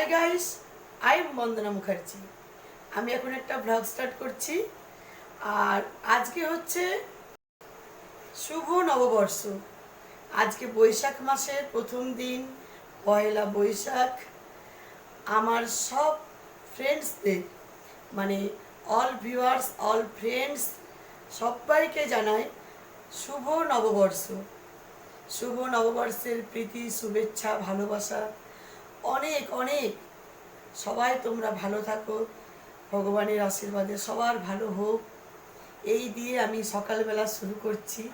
Hi guys I am Bandana Mukherjee আমি এখন একটা ব্লগ স্টার্ট করছি। আর আজকে হচ্ছে শুভ নববর্ষ। আজকে বৈশাখ মাসের প্রথম দিন, পয়লা বৈশাখ। আমার সব ফ্রেন্ডসদের মানে অল ভিউয়ার্স অল ফ্রেন্ডস সবাইকে জানাই শুভ নববর্ষ। শুভ নববর্ষের প্রীতি, শুভেচ্ছা, ভালোবাসা। অনেক অনেক। সবাই তোমরা ভালো থাকো, ভগবানের আশীর্বাদে সবার ভালো হোক। এই দিয়ে আমি সকালবেলা শুরু করছি।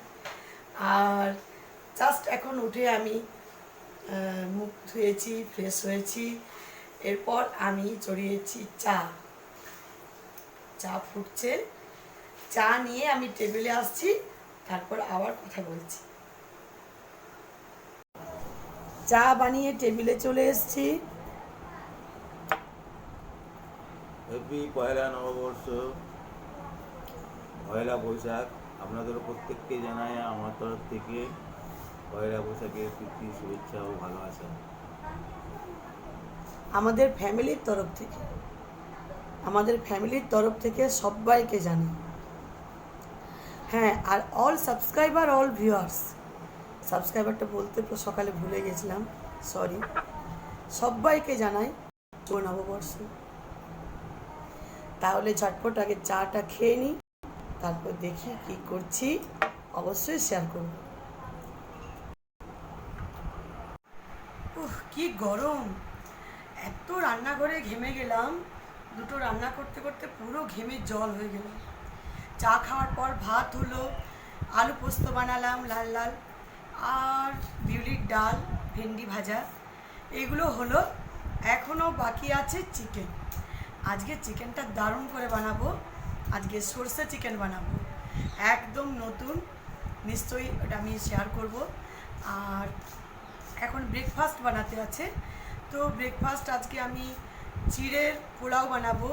আর জাস্ট এখন উঠে আমি মুখ ধুয়েছি ফ্রেশ হয়েছি। এরপর আমি চড়িয়েছি চা। চা ফুটছে। চা নিয়ে আমি টেবিলে আসছি, তারপর আবার কথা বলছি। চা বানিয়ে টেবিলে চলে এসেছি। হ্যাপি পয়লা নববর্ষ পয়লা বৈশাখ। আপনাদের প্রত্যেককে জানাই আমার তরফ থেকে পয়লা বৈশাখের প্রীতি শুভেচ্ছা ও ভালোবাসা। আমাদের ফ্যামিলির তরফ থেকে আমাদের ফ্যামিলির তরফ থেকে সবাইকে জানাই। হ্যাঁ আর অল সাবস্ক্রাইবার অল ভিউয়ার্স সাবস্ক্রাইবারটা বলতে সকালে ভুলে গেছিলাম সরি সবাইকে জানাই শুভ নববর্ষ। তাহলে ঝটপট আগে চাটা খেয়ে নিই তারপর দেখি কি করছি, অবশ্যই শেয়ার করব। উফ, কি গরম! এত রান্নাঘরে ঘেমে গেলাম, দুটো রান্না করতে করতে পুরো ঘেমে জল হয়ে গেল। চা খাওয়ার পর ভাত হলো, আলু পোস্ত বানালাম লাল লাল। আর বিউলির ডাল, ভেন্ডি ভাজা, এগুলো হলো এখনও বাকি আছে চিকেন। আজকে চিকেনটা দারুণ করে বানাবো। আজকে সর্ষে চিকেন বানাবো। একদম নতুন, নিশ্চয়ই ওটা আমি শেয়ার করব। আর এখন ব্রেকফাস্ট বানাতে আছে। তো ব্রেকফাস্ট আজকে আমি চিড়ের পোলাও বানাবো।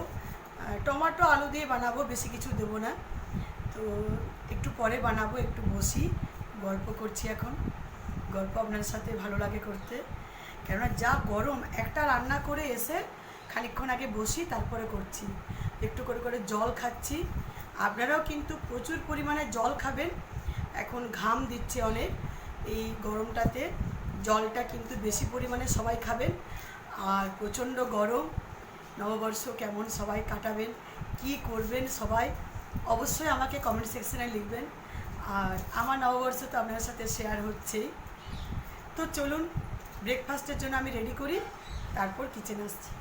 টমেটো আলু দিয়ে বানাবো, বেশি কিছু দেবো না। তো একটু পরে বানাবো, একটু বসি। গল্প করছি এখন। গল্প আপনার সাথে ভালো লাগে করতে। কেননা যা গরম, একটা রান্না করে এসে খানিকক্ষণ আগে বসি, তারপরে করছি। একটু করে করে জল খাচ্ছি। আপনারাও কিন্তু প্রচুর পরিমাণে জল খাবেন। এখন ঘাম দিচ্ছে অনেক এই গরমটাতে। জলটা কিন্তু বেশি পরিমাণে সবাই খাবেন। আর প্রচণ্ড গরম। নববর্ষ কেমন সবাই কাটাবেন, কি করবেন সবাই অবশ্যই আমাকে কমেন্ট সেকশনে লিখবেন। আর আমার নববর্ষ তো আপনার সাথে শেয়ার হচ্ছেই তো চলুন ব্রেকফাস্টের জন্য আমি রেডি করি, তারপর কিচেন আসছি।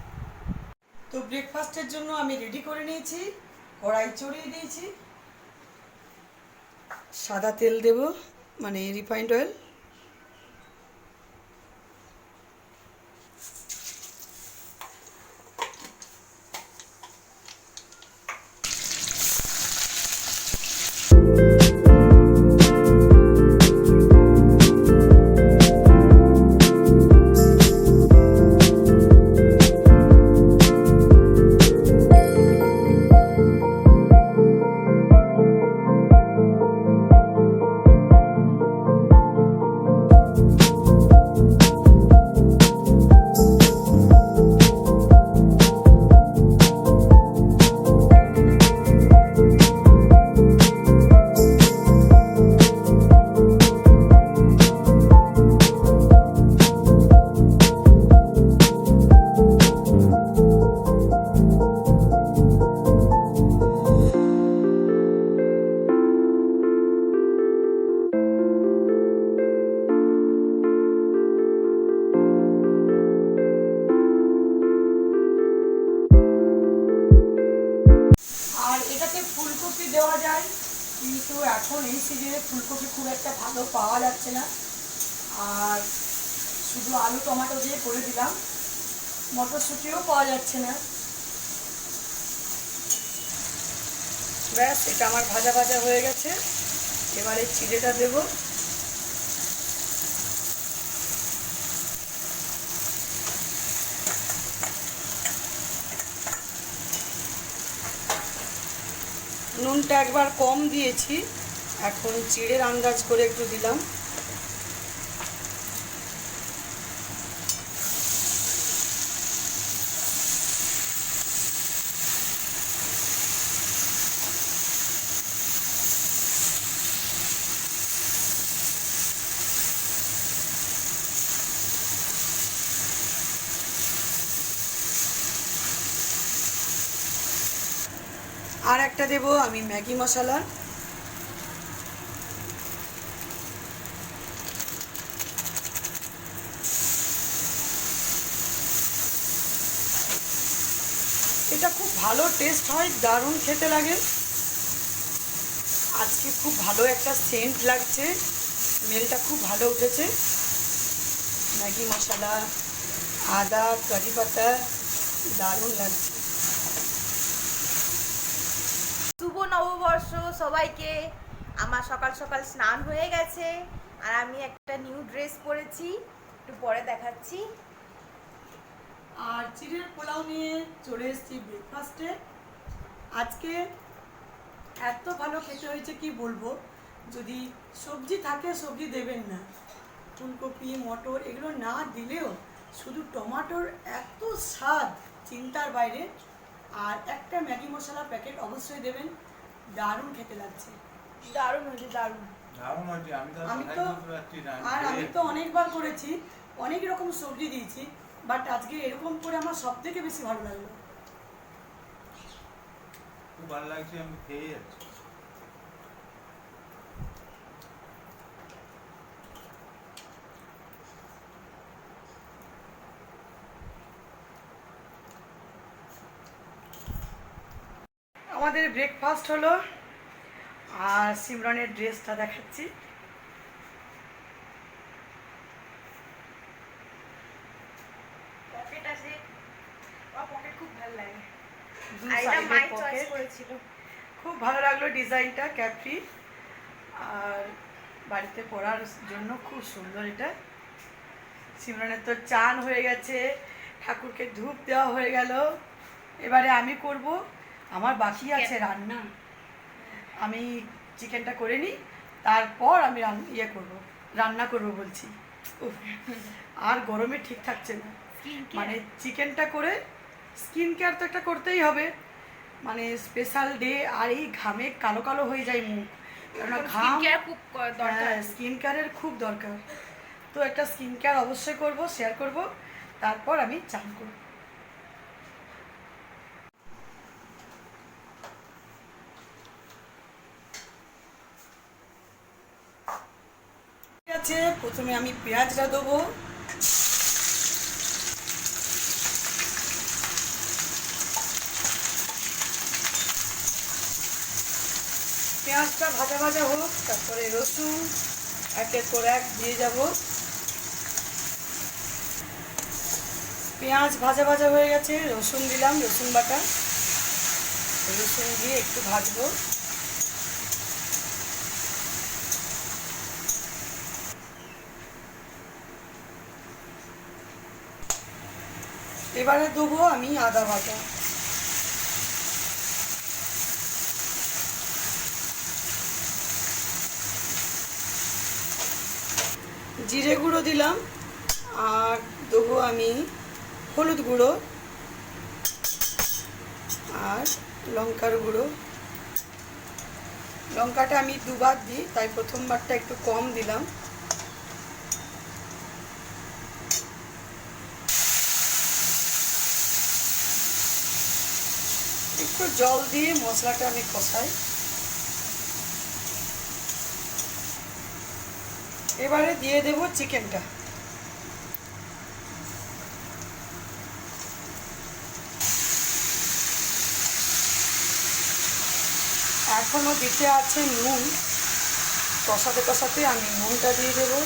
তো ব্রেকফাস্টের জন্য আমি রেডি করে নিয়েছি, কড়াই চড়িয়ে দিয়েছি। সাদা তেল দেব মানে রিফাইন্ড অয়েল আলু টমেটো দিয়ে করে দিলাম। মটরশুঁটিও পাওয়া যাচ্ছে না। ব্যাস, এটা আমার ভাজা ভাজা হয়ে গেছে। এবারে চিড়েটা দেবো। নুনটা একবার কম দিয়েছি। এখন চিড়ের আন্দাজ করে একটু দিলাম। আর একটা দেব আমি ম্যাগি মশলা। এটা খুব ভালো টেস্ট হয়, দারুণ খেতে লাগে। আজকে খুব ভালো একটা সেন্ট লাগছে মেলটা খুব ভালো উঠেছে। ম্যাগি মশলা, আদা, কারি পাতা, দারুণ লাগছে শুভ নববর্ষ সবাইকে। আমার সকাল সকাল স্নান হয়ে গেছে আর আমি একটা নিউ ড্রেস পরেছি। একটু পরে দেখাচ্ছি। আর চিড়ের পোলাও নিয়ে চলে এসেছি ব্রেকফাস্টে আজকে এত ভালো খেতে হয়েছে কি বলব? যদি সবজি থাকে সবজি দেবেন না। ফুলকপি, মটর এগুলো না দিলেও শুধু টমাটোর এত স্বাদ, চিন্তার বাইরে। আর একটা ম্যাগি মশলা প্যাকেট অবশ্যই দেবেন। দারুণ খেতে লাগছে। দারুণ হয়েছে দারুণ। দারুণ হয়েছে আমি তো আমি আর আমি তো অনেকবার করেছি অনেক রকম সবজি দিয়েছি বাট আজকে এরকম করে আমার সব থেকে বেশি ভালো লাগল। খুব ভালো লাগছে আমি খেয়ে যাচ্ছি। আমাদের ব্রেকফাস্ট হলো আর সিমরনের ড্রেসটা দেখাচ্ছি। পকেট আছে। পকেট খুব ভালো লাগে। খুব ভালো লাগল ডিজাইনটা ক্যাপরি আর বাড়িতে পরার জন্য খুব সুন্দর এটা। সিমরনের তো চান হয়ে গেছে ঠাকুরকে ধূপ দেওয়া হয়ে গেল। এবারে আমি করব। আমার বাকি আছে রান্না। আমি চিকেনটা করে নিই তারপর আমি ইয়ে করব রান্না করব বলছি। আর গরমে ঠিক থাকছে না। মানে চিকেনটা করে স্কিন কেয়ার তো একটা করতেই হবে। মানে স্পেশাল ডে আর এই ঘামে কালো কালো হয়ে যায় মুখ। কেননা ঘাম স্কিন কেয়ারের খুব দরকার। তো একটা স্কিন কেয়ার অবশ্যই করব শেয়ার করব। তারপর আমি চান করব ঠিক আছে প্রথমে আমি পেঁয়াজটা দেবো। পেঁয়াজটা ভাজা ভাজা হোক, তারপরে রসুন একের পর এক দিয়ে যাব। পেঁয়াজ ভাজা ভাজা হয়ে গেছে, রসুন দিলাম, রসুন বাটা। রসুন দিয়ে একটু ভাজবো। এবারে দেবো আমি আদা বাটা। জিরে গুঁড়ো দিলাম, আর দেবো আমি হলুদ গুঁড়ো, আর লঙ্কার গুঁড়ো। লঙ্কাটা আমি দুবার দিই, তাই প্রথমবারটা একটু কম দিলাম। একটু জল দিয়ে মশলাটা আমি কষাই। এবারে দিয়ে দেব চিকেনটা। এখনও দিতে আছে নুন। কষাতে কষাতে আমি নুনটা দিয়ে দেবো।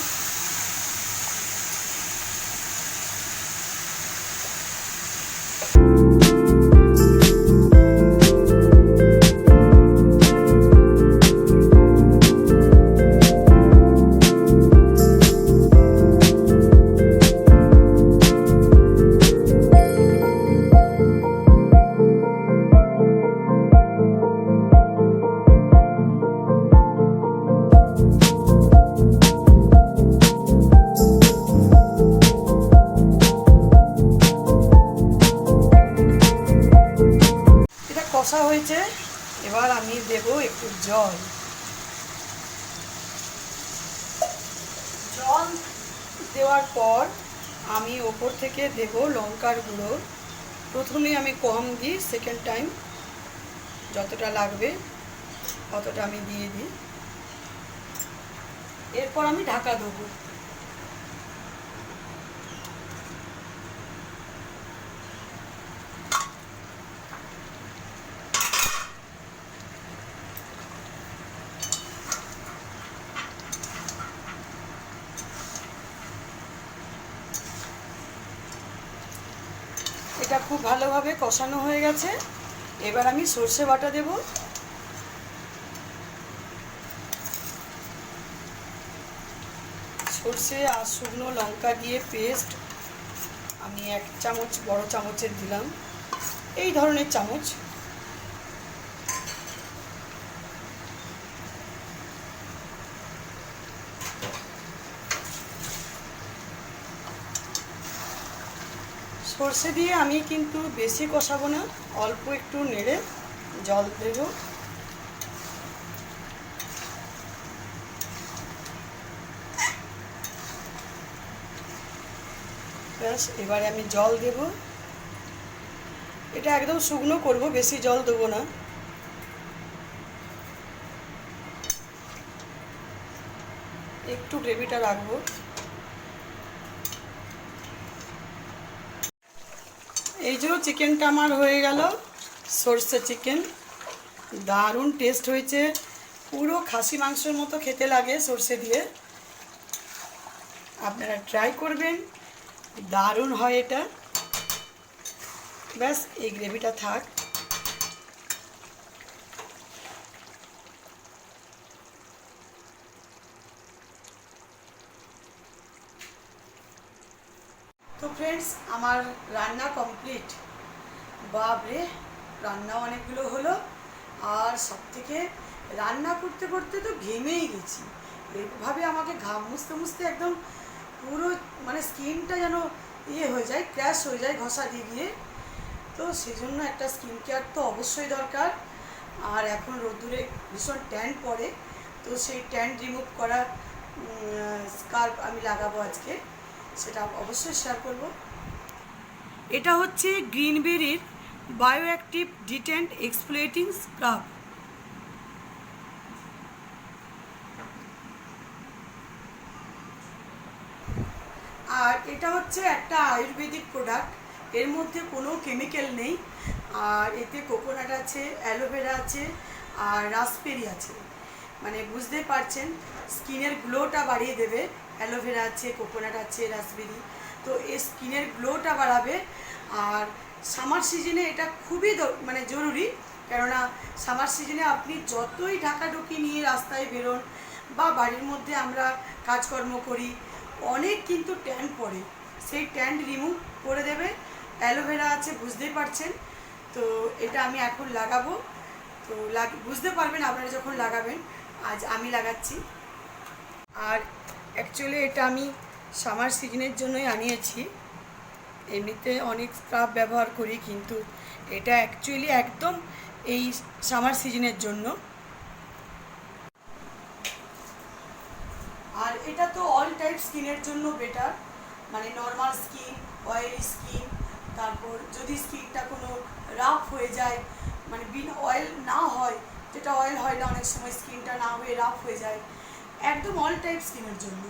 কষা হয়েছে, এবার আমি দেব একটু জল। জল দেওয়ার পর আমি ওপর থেকে দেব লঙ্কার গুঁড়ো। প্রথমে আমি কম দিই সেকেন্ড টাইম যতটা লাগবে ততটা আমি দিয়ে দিই। এরপর আমি ঢাকা দেবো। এটা খুব ভালোভাবে কষানো হয়ে গেছে। এবার আমি সর্ষে বাটা দেব। সর্ষে আর শুকনো লঙ্কা দিয়ে পেস্ট আমি এক চামচ, বড় চামচের দিলাম। এই ধরনের চামচ। সর্ষে দিয়ে আমি কিন্তু বেশি কষাবো না, অল্প একটু নেড়ে জল দেব। ব্যাস, এবারে আমি জল দেব। এটা একদম শুকনো করব, বেশি জল দেবো না। একটু গ্রেভিটা রাখব। এই যে চিকেনটা আমার হয়ে গেল, সর্ষে চিকেন। দারুণ টেস্ট হয়েছে। পুরো খাসি মাংসের মতো খেতে লাগে সর্ষে দিয়ে। আপনারা ট্রাই করবেন, দারুণ হয় এটা। ব্যাস, এই গ্রেভিটা থাক তো ফ্রেন্ডস আমার রান্না কমপ্লিট বাপরে, রান্না অনেকগুলো হলো। আর সব থেকে রান্না করতে করতে তো ঘেমেই গেছি। এভাবে আমাকে ঘাম মুছতে মুছতে একদম পুরো মানে স্কিনটা যেন ইয়ে হয়ে যায় ক্র্যাশ হয়ে যায় ঘষা দিয়ে গিয়ে। তো সেই জন্য একটা স্কিন কেয়ার তো অবশ্যই দরকার। আর এখন রোদ্দুরে ভীষণ ট্যান পড়ে। তো সেই ট্যান রিমুভ করার স্কার্ফ আমি লাগাবো আজকে। সেটা অবশ্যই শেয়ার করব। এটা হচ্ছে গ্রিনবেরির বায়োঅ্যাক্টিভ ডিটেন্ট এক্সপ্লোয়েটিং স্ক্রাব। আর এটা হচ্ছে একটা আয়ুর্বেদিক প্রোডাক্ট, এর মধ্যে কোনো কেমিক্যাল নেই, আর এতে কোকোনাট আছে, অ্যালোভেরা আছে, আর রাসবেরি আছে। মানে বুঝতে পারছেন, স্কিনের গ্লোটা বাড়িয়ে দেবে, অ্যালোভেরা আছে, কোকোনাট আছে রাসবেরি তো এই স্কিনের গ্লোটা বাড়াবে। আর সামার সিজনে এটা খুবই মানে জরুরি। কেননা সামার সিজনে আপনি যতই ঢাকাঢুকি নিয়ে রাস্তায় বেরোন বা বাড়ির মধ্যে আমরা কাজকর্ম করি, অনেক কিন্তু ট্যান পড়ে। সেই ট্যান রিমুভ করে দেবে। অ্যালোভেরা আছে, বুঝতেই পারছেন। তো এটা আমি এখন লাগাবো। তো লাগ, বুঝতে পারবেন আপনারা যখন লাগাবেন, আজ আমি লাগাচ্ছি। আর অ্যাকচুয়ালি এটা আমি সামার সিজনের জন্যই আনিয়েছি। এমনিতে অনেক স্ক্রাব ব্যবহার করি, কিন্তু এটা অ্যাকচুয়ালি একদম এই সামার সিজনের জন্য। আর এটা তো অল টাইপ স্কিনের জন্য বেটার মানে নর্মাল স্কিন অয়েলি স্কিন তারপর যদি স্কিনটা কোনো রাফ হয়ে যায় মানে বিন অয়েল না হয়, যেটা অয়েল হয় না, অনেক সময় স্কিনটা না হয়ে রাফ হয়ে যায়, একদম অল টাইপ স্কিনের জন্য।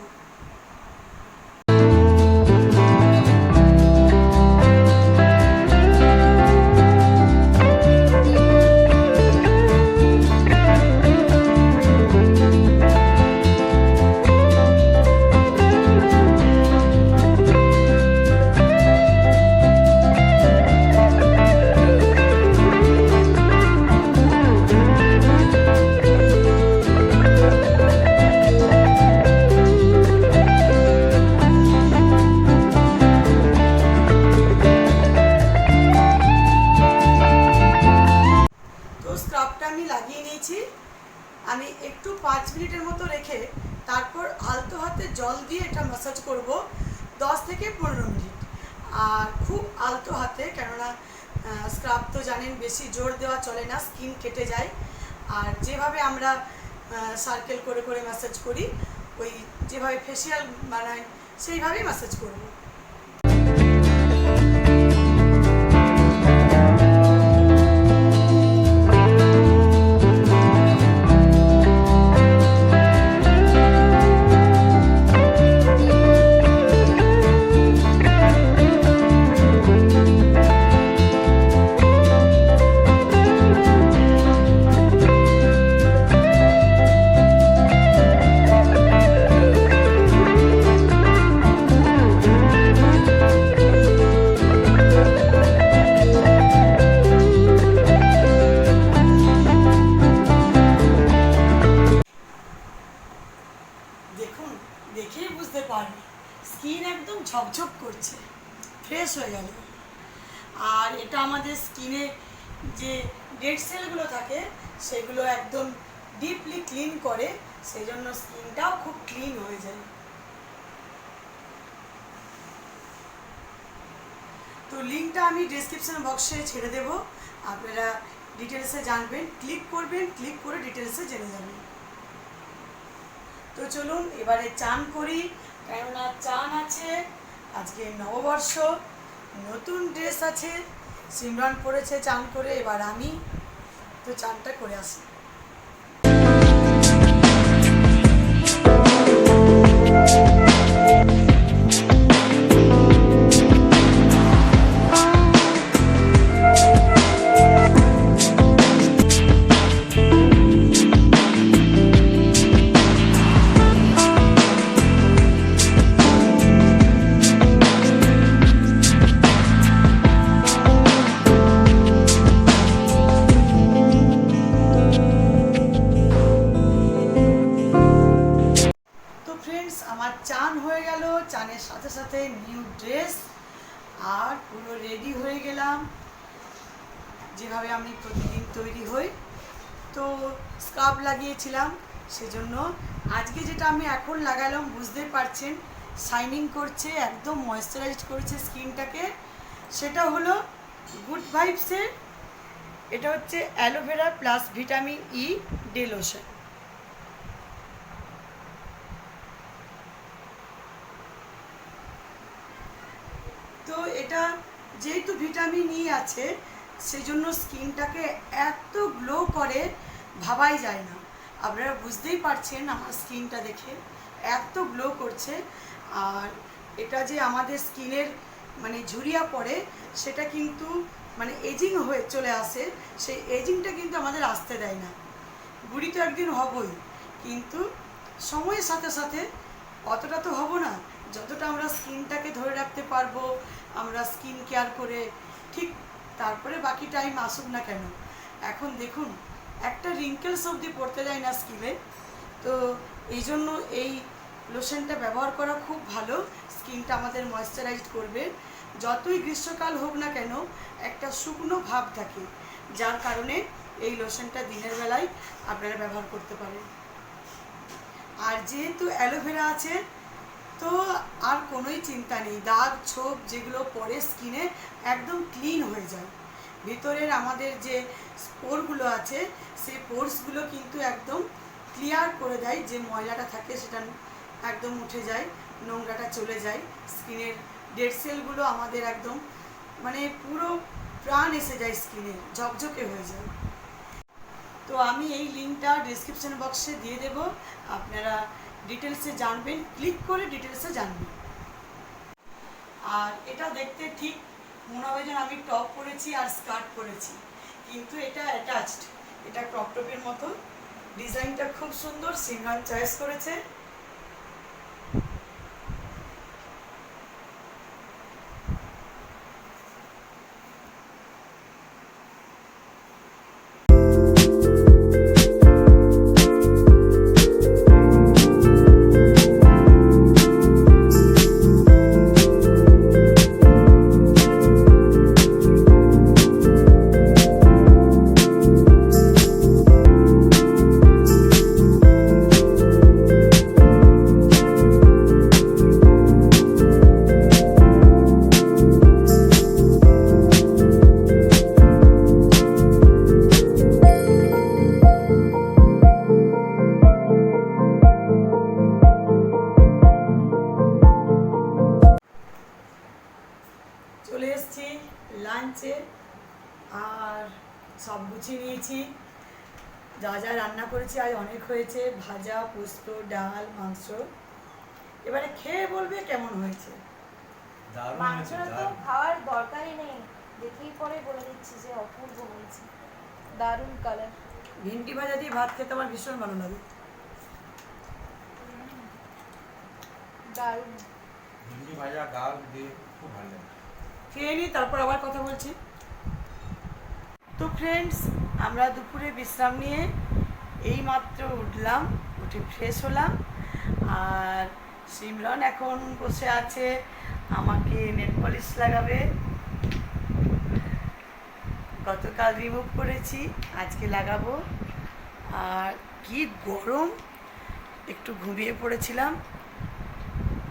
সার্কেল করে করে ম্যাসাজ করি। ওই যেভাবে ফেসিয়াল বানাই সেইভাবেই ম্যাসাজ করব খুব ক্লিন হয়ে যায়। তো লিঙ্কটা আমি ডিসক্রিপশন বক্সে ছেড়ে দেবো। আপনারা ডিটেলসে জানবেন ক্লিক করবেন ক্লিক করে ডিটেলসে জেনে যাবেন। তো চলুন, এবারে চান করি। কেননা চান আছে, আজকে নববর্ষ, নতুন ড্রেস আছে। সিমরান পরেছে চান করে, এবার আমি তো চানটা করে আসি। তো যেভাবে আমি প্রতিদিন তৈরি হই। তো স্কার্ফ লাগিয়েছিলাম, সেজন্য আজকে যেটা আমি এখন লাগালাম, বুঝতেই পারছেন, শাইনিং করছে, একদম ময়েশ্চারাইজ করছে স্কিনটাকে, সেটা হলো গুড ভাইবসের এটা হচ্ছে aloe vera plus vitamin E day lotion তো এটা যেহেতু ভিটামিন ই আছে সেই জন্য স্কিনটাকে এত গ্লো করে, ভাবাই যায় না। আপনারা বুঝতেই পারছেন আমার স্কিনটা দেখে, এত গ্লো করছে। আর এটা যে আমাদের স্কিনের মানে ঝুরিয়া পড়ে, সেটা কিন্তু মানে এজিং হয়ে চলে আসে। সেই এজিংটা কিন্তু আমাদের আসতে দেয় না। বুড়ি তো একদিন হবই, কিন্তু সময়ের সাথে সাথে অতটা তো হব না। যতটা আমরা স্কিনটাকে ধরে রাখতে পারব, আমরা স্কিন কেয়ার করে ঠিক তারপরে বাকি টাইম আসুক না কেন? এখন দেখুন, একটা রিঙ্কেলস অবধি পড়তে যায় না স্কিনে তো এই জন্য এই লোশনটা ব্যবহার করা খুব ভালো। স্কিনটা আমাদের ময়েশ্চারাইজ করবে। যতই গ্রীষ্মকাল হোক না কেন, একটা শুকনো ভাব থাকে, যার কারণে এই লোশনটা দিনের বেলায় আপনারা ব্যবহার করতে পারেন। আর যেহেতু অ্যালোভেরা আছে তো আর কোনোই চিন্তা নেই। দাগ, ছোপ যেগুলো পরে স্কিনে একদম ক্লিন হয়ে যায়। ভিতরের আমাদের যে পোরগুলো আছে, সেই পোর্সগুলো কিন্তু একদম ক্লিয়ার করে দেয় যে ময়লাটা থাকে সেটা একদম উঠে যায়, নোংরাটা চলে যায়। স্কিনের ডেড সেলগুলো আমাদের একদম মানে পুরো প্রাণ এসে যায় স্কিনে ঝকঝকে হয়ে যায়। তো আমি এই লিঙ্কটা ডিসক্রিপশন বক্সে দিয়ে দেব। আপনারা ডিটেলসে জানবেন ক্লিক করে ডিটেলসে জানবেন। আর এটা দেখতে ঠিক মনে হবে যেন আমি টপ পরেছি আর স্কার্ট পরেছি। কিন্তু এটা অ্যাটাচড এটা ক্রপ টপের মতো। ডিজাইনটা খুব সুন্দর সিমরান চয়েস করেছে। ডাল মাংস। এবারে খেয়ে বলবে কেমন হয়েছে? মাংসটা তো খাওয়ার দরকারই নেই। দেখেই পরে বলে দিচ্ছি যে অপূর্ব হয়েছে। দারুণ কালার ভেন্ডি ভাজা দিয়ে ভাত খেতে আমার ভীষণ ভালো লাগে। দারুণ। ভিন্ডি ভাজা ডাল দিয়ে খুব ভালো লাগে। খেয়ে নিই তারপর আবার কথা বলছি। তো ফ্রেন্ডস আমরা দুপুরে বিশ্রাম নিয়ে এই মাত্র উঠলাম। উঠে ফ্রেশ হলাম। আর সিমরন এখন বসে আছে, আমাকে নেল পলিশ লাগাবে। গতকাল রিমুভ করেছি, আজকে লাগাবো। আর কি গরম! একটু ঘুমিয়ে পড়েছিলাম।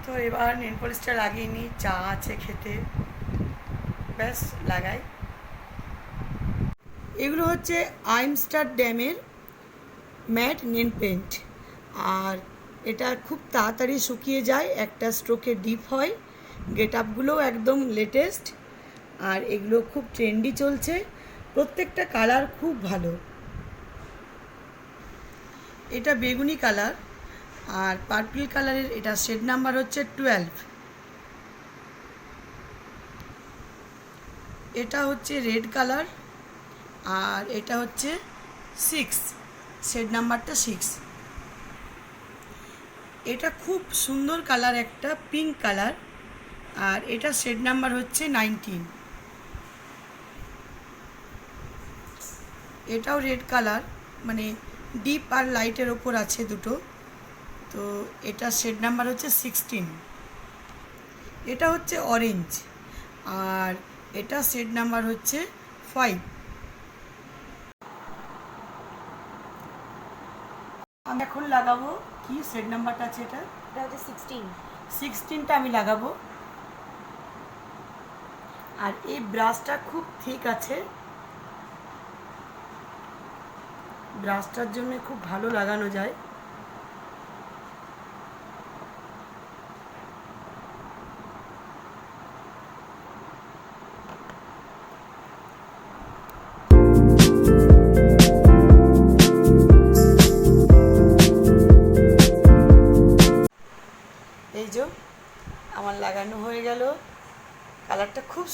তো এবার নেল পলিশটা লাগিয়ে নিই, চা আছে খেতে। ব্যাস, লাগাই। এগুলো হচ্ছে আইমস্টার ড্যামের ম্যাট নেন পেন্ট আর এটা খুব তাড়াতাড়ি শুকিয়ে যায়, একটা স্ট্রোকে ডিপ হয়। গেট আপগুলোও একদম লেটেস্ট আর এগুলো খুব ট্রেন্ডি চলছে। প্রত্যেকটা কালার খুব ভালো। এটা বেগুনি কালার আর পার্পল কালারের এটা শেড নাম্বার হচ্ছে টুয়েলভ এটা হচ্ছে রেড কালার আর এটা হচ্ছে সিক্স শেড নাম্বারটা সিক্স এটা খুব সুন্দর কালার একটা পিঙ্ক কালার আর এটা শেড নাম্বার হচ্ছে নাইনটিন এটাও রেড কালার মানে ডিপ আর লাইটের ওপর আছে দুটো। তো এটা শেড নাম্বার হচ্ছে সিক্সটিন এটা হচ্ছে অরেঞ্জ আর এটা শেড নাম্বার হচ্ছে ফাইভ আমি এখন লাগাবো কি সেট নাম্বারটা আছে এটা? এটা হচ্ছে সিক্সটিন সিক্সটিনটা আমি লাগাবো। আর এই ব্রাশটা খুব ঠিক আছে। ব্রাশটার জন্য খুব ভালো লাগানো যায়।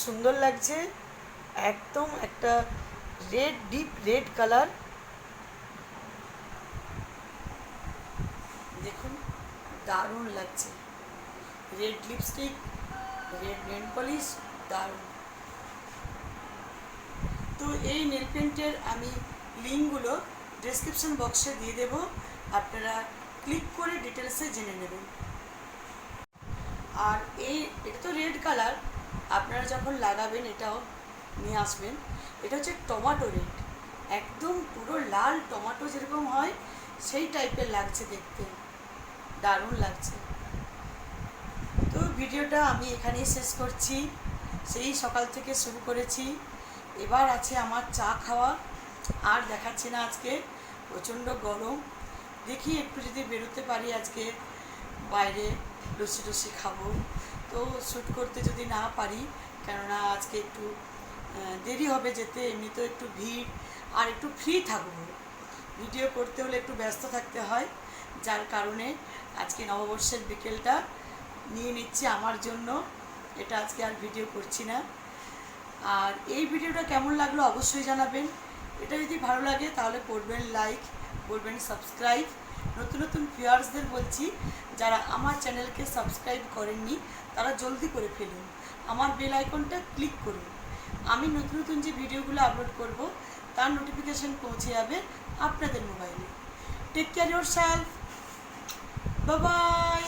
সুন্দর লাগছে। একদম একটা রেড ডিপ রেড কালার দেখুন, দারুণ লাগছে। Red lipstick red nail polish দারুণ। তো এই নেল পেন্টের আমি লিঙ্কগুলো ডেসক্রিপশন বক্সে দিয়ে দেবো। আপনারা ক্লিক করে ডিটেলসে জেনে নেবেন। আর এই, এটা তো রেড কালার আপনারা যখন লাগাবেন, এটাও নিয়ে আসবেন। এটা হচ্ছে টমাটো রেড একদম পুরো লাল টমাটো যেরকম হয়, সেই টাইপের লাগছে দেখতে। দারুণ লাগছে। তো ভিডিওটা আমি এখানেই শেষ করছি। সেই সকাল থেকে শুরু করেছি। এবার আছে আমার চা খাওয়া। আর দেখাচ্ছি না আজকে। প্রচণ্ড গরম। দেখি একটু যদি বেরোতে পারি আজকে। বাইরে লস্যি টস্যি খাব। তো শ্যুট করতে যদি না পারি, কেননা আজকে একটু দেরি হবে যেতে, এমনিতেও একটু ভিড়, আর একটু ফ্রি থাকব। ভিডিও করতে হলে একটু ব্যস্ত থাকতে হয়, যার কারণে আজকে নববর্ষের বিকেলটা নিয়ে নিচ্ছি আমার জন্য। এটা আজকে আর ভিডিও করছি না। আর এই ভিডিওটা কেমন লাগল অবশ্যই জানাবেন। এটা যদি ভালো লাগে তাহলে করবেন লাইক করবেন সাবস্ক্রাইব নতুন নতুন ভিউয়ার্সদের বলছি, যারা আমার চ্যানেলকে সাবস্ক্রাইব করেননি তারা জলদি করে ফেলুন। আমার বেল আইকনটা ক্লিক করুন। আমি নতুন নতুন যে ভিডিওগুলো আপলোড করব, তার নোটিফিকেশন পৌঁছে যাবে আপনাদের মোবাইলে take care yourself by